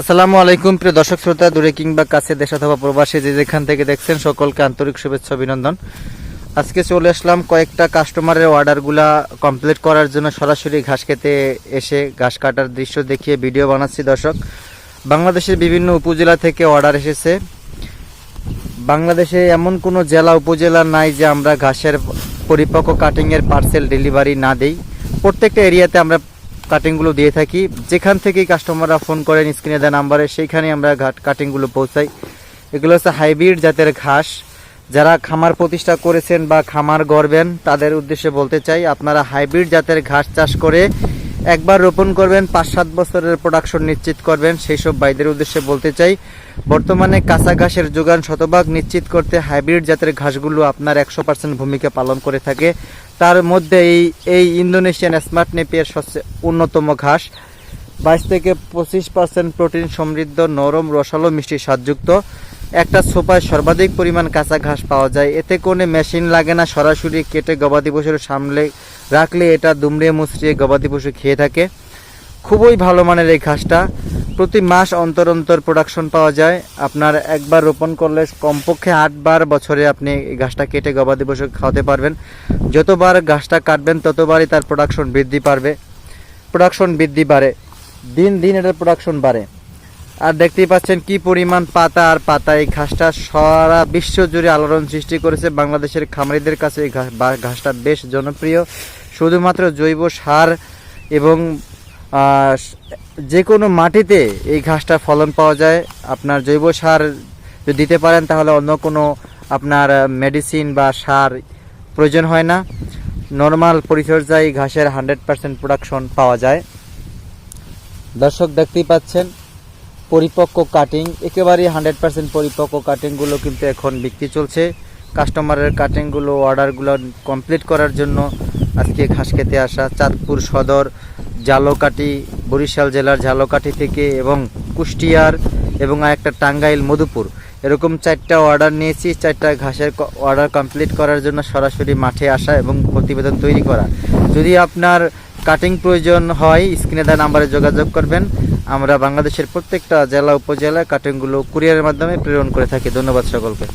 আসসালামু আলাইকুম, প্রিয় দর্শক শ্রোতা, দূরে কিংবা কাছে দেশ অথবা প্রবাসী যে যেখান থেকে দেখছেন, সকলকে আন্তরিক শুভেচ্ছা, অভিনন্দন। আজকে চলে আসলাম কয়েকটা কাস্টমারের অর্ডারগুলা কমপ্লিট করার জন্য সরাসরি ঘাস খেতে এসে ঘাস কাটার দৃশ্য দেখিয়ে ভিডিও বানাচ্ছি, দর্শক। বাংলাদেশের বিভিন্ন উপজেলা থেকে অর্ডার এসেছে। বাংলাদেশে এমন কোনো জেলা, উপজেলা নাই যে আমরা ঘাসের পরিপক্ক কাটিংয়ের পার্সেল ডেলিভারি না দেই। প্রত্যেকটা এরিয়াতে আমরা কাটিংগুলো দিয়ে থাকি। যেখান থেকেই কাস্টমাররা ফোন করেন স্ক্রিনে দেওয়া নাম্বারে সেইখানেই আমরা ঘাট কাটিংগুলো পৌঁছাই। এগুলো হচ্ছে হাইব্রিড জাতের ঘাস। যারা খামার প্রতিষ্ঠা করেছেন বা খামার গড়বেন, তাদের উদ্দেশ্যে বলতে চাই, আপনারা হাইব্রিড জাতের ঘাস চাষ করে একবার রোপণ করবেন পাঁচ সাত বছরের প্রোডাকশন নিশ্চিত করবেন। সেই সব ভাইদের উদ্দেশ্যে বলতে চাই, বর্তমানে কাঁচা ঘাসের যোগান শতভাগ নিশ্চিত করতে হাইব্রিড জাতের ঘাসগুলো আপনার একশো পার্সেন্ট ভূমিকা পালন করে থাকে। তার মধ্যে এই এই ইন্দোনেশিয়ান স্মার্ট নেপিয়ার সবচেয়ে অন্যতম ঘাস। বাইশ থেকে পঁচিশ পার্সেন্ট প্রোটিন সমৃদ্ধ, নরম, রসালো মিষ্টি স্বাদযুক্ত। একটা সোপায় সর্বাধিক পরিমাণ কাঁচা ঘাস পাওয়া যায়। এতে কোনো মেশিন লাগে না, সরাসরি কেটে গবাদি পশুর সামলে রাখলে এটা দুমড়িয়ে মুচড়িয়ে গবাদি পশু খেয়ে থাকে। খুবই ভালো মানের এই ঘাসটা। প্রতি মাস অন্তর অন্তর প্রোডাকশন পাওয়া যায়। আপনার একবার রোপণ করলে কমপক্ষে আটবার বছরে আপনি এই ঘাসটা কেটে গবাদি পশু খাওয়াতে পারবেন। যতবার ঘাসটা কাটবেন, ততবারই তার প্রোডাকশন বৃদ্ধি পারবে। প্রোডাকশন বৃদ্ধি বাড়ে। দিন দিন এটার প্রোডাকশন বাড়ে। আর দেখতেই পাচ্ছেন কি পরিমাণ পাতা, আর পাতা এই ঘাসটা সারা বিশ্ব জুড়ে আলোড়ন সৃষ্টি করেছে। বাংলাদেশের খামারিদের কাছে এই ঘাসটা বেশ জনপ্রিয়। শুধুমাত্র জৈব সার এবং যে কোনো মাটিতে এই ঘাসটা ফলন পাওয়া যায়। আপনার জৈব সার যদি দিতে পারেন, তাহলে অন্য কোনো আপনার মেডিসিন বা সার প্রয়োজন হয় না। নর্মাল পরিচর্যায় ঘাসের হান্ড্রেড পার্সেন্ট প্রোডাকশন পাওয়া যায়। দর্শক দেখতেই পাচ্ছেন পরিপক্ক কাটিং একেবারেই হান্ড্রেড পার্সেন্ট পরিপক্ক কাটিংগুলো কিন্তু এখন বিক্রি চলছে। কাস্টমারের কাটিংগুলো অর্ডারগুলো কমপ্লিট করার জন্য আজকে ঘাস খেতে আসা চাঁদপুর সদর জালকাঠি বরিশাল জেলার ঝালকাঠি থেকে এবং কুষ্টিয়ার এবং একটা টাঙ্গাইল, মধুপুর। এরকম চারটা অর্ডার নিয়েছি, চারটা ঘাসের অর্ডার কমপ্লিট করার জন্য সরাসরি মাঠে আসা এবং প্রতিবেদন তৈরি করা। যদি আপনার কাটিং প্রয়োজন হয়, স্ক্রিনে দেওয়া নাম্বারে যোগাযোগ করবেন। আমরা বাংলাদেশের প্রত্যেকটা জেলা, উপজেলায় কাটিংগুলো কুরিয়ারের মাধ্যমে প্রেরণ করে থাকি। ধন্যবাদ সকলকে।